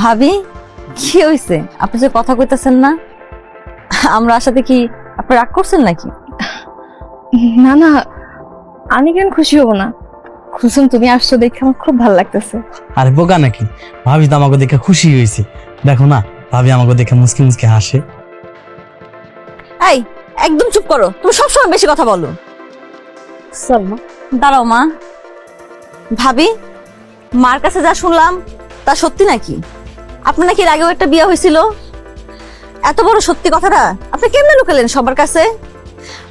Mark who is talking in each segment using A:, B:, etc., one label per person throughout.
A: ভাবি কি হয়েছে আপনি যে কথা কইতাছেন না আমরা আসাতে কি আপনি রাগ করছেন নাকি?
B: না না আমি কেন খুশি হব না? কুসুম তুমি আসছো দেখে আমার খুব ভালো লাগতেছে।
C: আরে বোকা নাকি? ভাবি তো আমাকে দেখে খুশি হয়েছে। দেখো না ভাবি আমাকে দেখে মুসকি মুসকি হাসে।
A: এই একদম চুপ করো। তুমি সবসময় বেশি কথা বলো।
B: চল মা
A: দাঁড়াও মা। ভাবি মার কাছে যা শুনলাম তা সত্যি নাকি? আপনার নাকি এর আগেও একটা বিয়ে হয়েছিল? এত বড় সত্যি কথাটা? আপনি কেমনে লুকালেন সবার কাছে?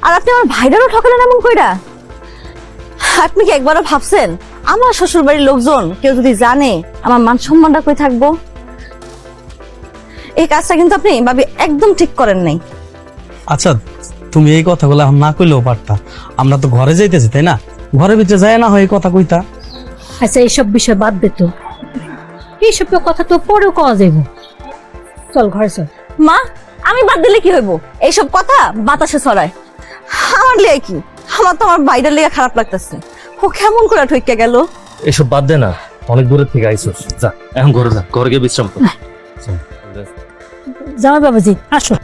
A: আর আপনি আমার ভাইরারও ঠকালেন এমন কইরা? আপনি কি একবারও ভাবছেন আমার শ্বশুর বাড়ির লোকজন কেউ যদি জানে আমার মান সম্মানটা কই থাকব? এই কাজটা কিন্তু আপনি ভাবি একদম ঠিক করেন নাই।
C: আচ্ছা তুমি এই কথাগুলো এখন না কইলেও পারতা। আমরা তো ঘরে যাইতেছি তাই না? ঘরের ভিতরে যায় না হয় এই কথা কইতা।
D: আচ্ছা এইসব বিষয় বাদ দে তো। এইসব কথা তো পরেও কওয়া যাইব। চল ঘরে চল।
A: মা আমি বাদ দিলে কি হইব? এইসব কথা বাতাসে ছড়ায়। আমার লিয়ে কি? আমার তো আমার বাইরের লিগে খারাপ লাগতেছে। ও কেমন করে ঠইকে গেল?
E: এসব বাদ দে না। অনেক দূরের থেকে আইসোস। যা এখন ঘরে যা। ঘরে গিয়ে বিশ্রাম কর। চল।
D: বাবাজি আসো।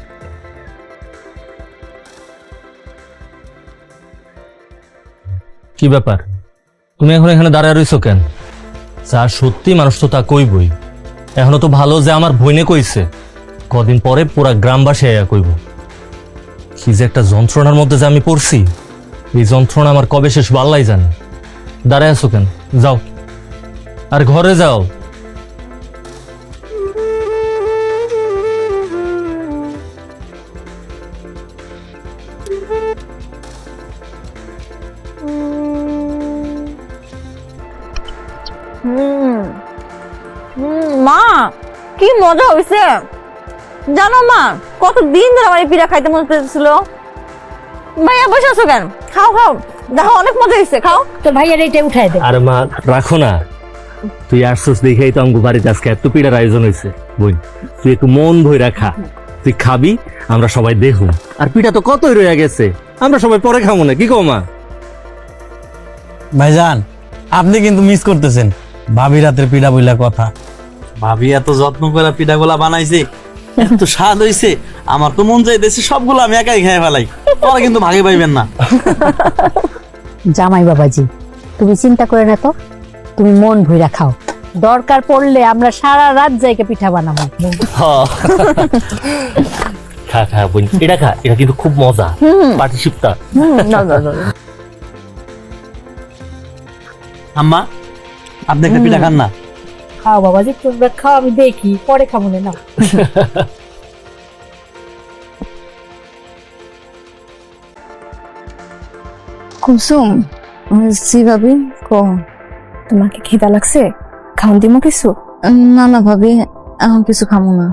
E: কি ব্যাপার? তুমি এখন এখানে দাঁড়ায় রইছো কেন? যা সত্যি মানুষ তো তা কইবই। এখনও তো ভালো যে আমার বইনে কইছে। কদিন পরে পুরা গ্রামবাসী আয়া কইব। কি যে একটা যন্ত্রণার মধ্যে যে আমি পড়ছি, এই যন্ত্রণা আমার কবে শেষ বাল্লাই জানে। দাঁড়ায় আছো কেন? যাও। আর ঘরে যাও।
A: হুম। মা কি মজা হইছে। জানো মা কত দিন ধরে আমার এই পিঠা খাইতে মনে পেয়েছিল ভাইয়া বসে আছো কেন? খাও খাও। দেখো অনেক মজা হয়েছে খাও।
D: তো ভাইয়ার এইটা উঠাই দে।
E: আরে মা রাখো না। তুই আসছিস দেখেই তো আমগো বাড়িতে আজকে এত পিঠার আয়োজন হয়েছে বোন তুই একটু মন ভই রাখা। তুই খাবি আমরা সবাই দেখুন। আর পিঠা তো কতই রয়ে গেছে। আমরা সবাই পরে খাব না কি কো মা?
C: ভাইজান আপনি কিন্তু মিস করতেছেন। ভাবি রাতের পিঠা বইলা কথা। ভাবি এত যত্ন করে পিঠাগুলা বানাইছে এত স্বাদ হইছে আমার তো মন চাইতেছে সবগুলো আমি একাই খেয়ে ফেলাই। তোরা কিন্তু ভাগে পাইবেন না।
D: জামাই বাবাজি তুমি চিন্তা করে না তো তুমি মন ভইরা খাও। দরকার পড়লে আমরা সারা রাত যাইকে পিঠা বানাবো।
E: খা খা বোন এটা খা এটা কিন্তু খুব মজা। পাটি শিপটা
C: আম্মা আপনি একটা পিঠা খান না?
D: খাও বাবাজি তোমরা খাও আমি দেখি পরে খাব না
B: কুসুম
A: জি ভাবি কো
B: তোমাকে খিদা লাগছে? খাওন দিমো কিছু?
A: না না ভাবি এখন কিছু খামো না।